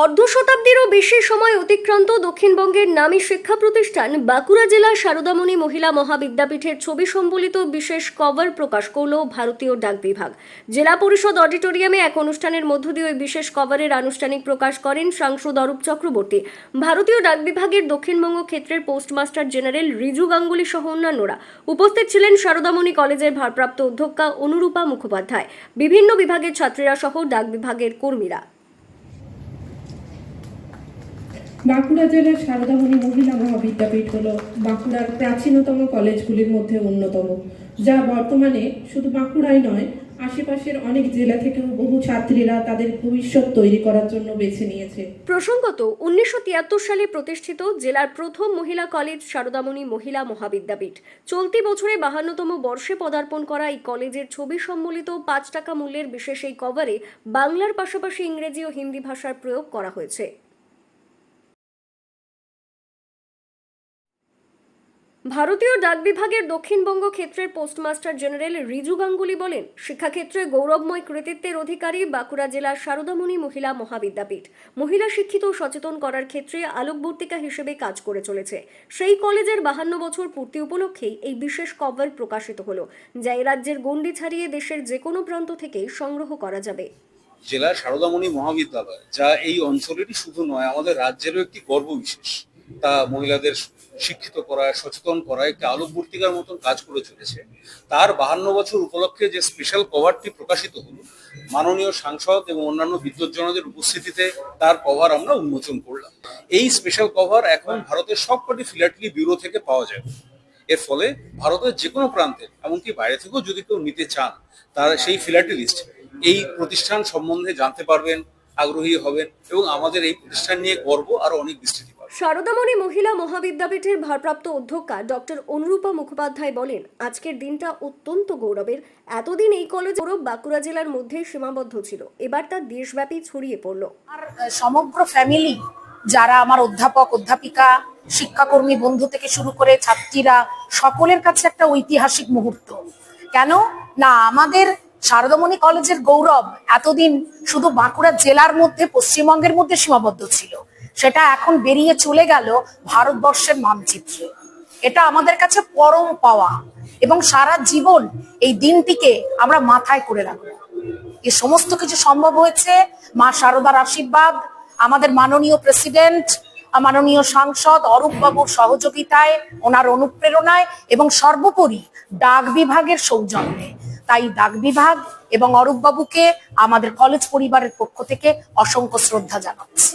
অর্ধ শতাব্দীরও বেশি সময় অতিক্রান্ত দক্ষিণবঙ্গের নামী শিক্ষা প্রতিষ্ঠান বাঁকুড়া জেলার সারদামণি মহিলা মহাবিদ্যাপীঠের ছবি সম্বলিত বিশেষ কভার প্রকাশ করল ভারতীয় ডাক বিভাগ। জেলা পরিষদ অডিটোরিয়ামে এক অনুষ্ঠানের মধ্য দিয়ে ওই বিশেষ কভারের আনুষ্ঠানিক প্রকাশ করেন সাংসদ অরূপ চক্রবর্তী। ভারতীয় ডাক বিভাগের দক্ষিণবঙ্গ ক্ষেত্রের পোস্টমাস্টার জেনারেল রিজু গাঙ্গুলি সহ অন্যান্যরা। উপস্থিত ছিলেন সারদামণি কলেজের ভারপ্রাপ্ত অধ্যক্ষা অনুরূপা মুখোপাধ্যায়। বিভিন্ন বিভাগের ছাত্রীরা সহ ডাক বিভাগের কর্মীরা। বাঁকুড়া জেলার সারদামণি মহিলা মহাবিদ্যাপীঠ হল বাঁকুড়ার প্রাচীনতম কলেজগুলির মধ্যে অন্যতম, যা বর্তমানে শুধু বাঁকুড়াই নয়, আশেপাশের অনেক জেলা থেকেও বহু ছাত্রীরা তাদের ভবিষ্যৎ তৈরি করার জন্য বেছে নিয়েছে। প্রসঙ্গত, উনিশশো তিয়াত্তর সালে প্রতিষ্ঠিত জেলার প্রথম মহিলা কলেজ সারদামণি মহিলা মহাবিদ্যাপীঠ। চলতি বছরে বাহান্নতম বর্ষে পদার্পণ করা এই কলেজের ছবি সম্বলিত পাঁচ টাকা মূল্যের বিশেষ এই কভারে বাংলার পাশাপাশি ইংরেজি ও হিন্দি ভাষার প্রয়োগ করা হয়েছে। ভারতীয় ডাক বিভাগের দক্ষিণবঙ্গ ক্ষেত্রের পোস্টমাস্টার জেনারেল রিজু গাঙ্গুলি বলেন, শিক্ষাক্ষেত্রে গৌরবময় কৃতিত্বের অধিকারী বাঁকুড়া জেলার সারদামণি মহিলা মহাবিদ্যাপীঠ। মহিলা শিক্ষিত সচেতন করার ক্ষেত্রে আলোকবর্তিকা হিসেবে কাজ করে চলেছে। সেই কলেজের বাহান্ন বছর পূর্তি উপলক্ষেই এই বিশেষ কভার প্রকাশিত হলো, যা রাজ্যের গণ্ডি ছাড়িয়ে দেশের যে কোনো প্রান্ত থেকেই সংগ্রহ করা যাবে। জেলার সারদামণি মহাবিদ্যালয়, যা এই অঞ্চলেরই শুধু নয়, আমাদের রাজ্যেরও একটি গর্ব বিশেষ। তা মহিলাদের শিক্ষিত করা, সচেতন করা, একটি আলোকবর্তিকার মতন কাজ করে চলেছে। তার বাহান্ন বছর উপলক্ষে যে স্পেশাল কভারটি প্রকাশিত হল, মাননীয় সাংসদ এবং অন্যান্য বিদ্যুৎজনদের উপস্থিতিতে তার কভার আমরা উন্মোচন করলাম। এই স্পেশাল কভার এখন ভারতের সবকটি ফিলাটলি ব্যুরো থেকে পাওয়া যাবে। এর ফলে ভারতের যে কোনো প্রান্তে, এমনকি বাইরে থেকেও যদি কেউ নিতে চান, তারা সেই ফিলাটেলিস্ট এই প্রতিষ্ঠান সম্বন্ধে জানতে পারবেন, আগ্রহী হবেন এবং আমাদের এই প্রতিষ্ঠান নিয়ে গর্ব আরও অনেক বিস্তৃতি সারদামণি মহিলা মহাবিদ্যাপীঠের ভারপ্রাপ্ত অধ্যক্ষা ডক্টর অনুরূপা মুখোপাধ্যায় বলেন, আজকের দিনটা অত্যন্ত গৌরবের। এতদিন এই কলেজ গৌরব বাঁকুড়া জেলার মধ্যেই সীমাবদ্ধ ছিল। এবার তা দেশব্যাপী ছড়িয়ে পড়ল। আর সমগ্র ফ্যামিলি যারা আমার অধ্যাপক, অধ্যাপিকা, শিক্ষাকর্মী, বন্ধু থেকে শুরু করে ছাত্রীরা, সকলের কাছে একটা ঐতিহাসিক মুহূর্ত। কেন? না, আমাদের শারদামণি কলেজের গৌরব এতদিন শুধু বাঁকুড়া জেলার মধ্যে, পশ্চিমবঙ্গের মধ্যে সীমাবদ্ধ ছিল। সেটা এখন বেরিয়ে চলে গেল ভারতবর্ষের মানচিত্রে। এটা আমাদের কাছে পরম পাওয়া এবং সারা জীবন এই দিনটিকে আমরা মাথায় করে রাখব। এ সমস্ত কিছু সম্ভব হয়েছে মা শারদার আশীর্বাদ, আমাদের মাননীয় প্রেসিডেন্ট, মাননীয় সাংসদ অরূপ বাবুর সহযোগিতায়, ওনার অনুপ্রেরণায় এবং সর্বোপরি ডাক বিভাগের সৌজন্যে। তাই ডাক বিভাগ এবং অরূপ বাবুকে আমাদের কলেজ পরিবারের পক্ষ থেকে অসংখ্য শ্রদ্ধা জানাচ্ছি।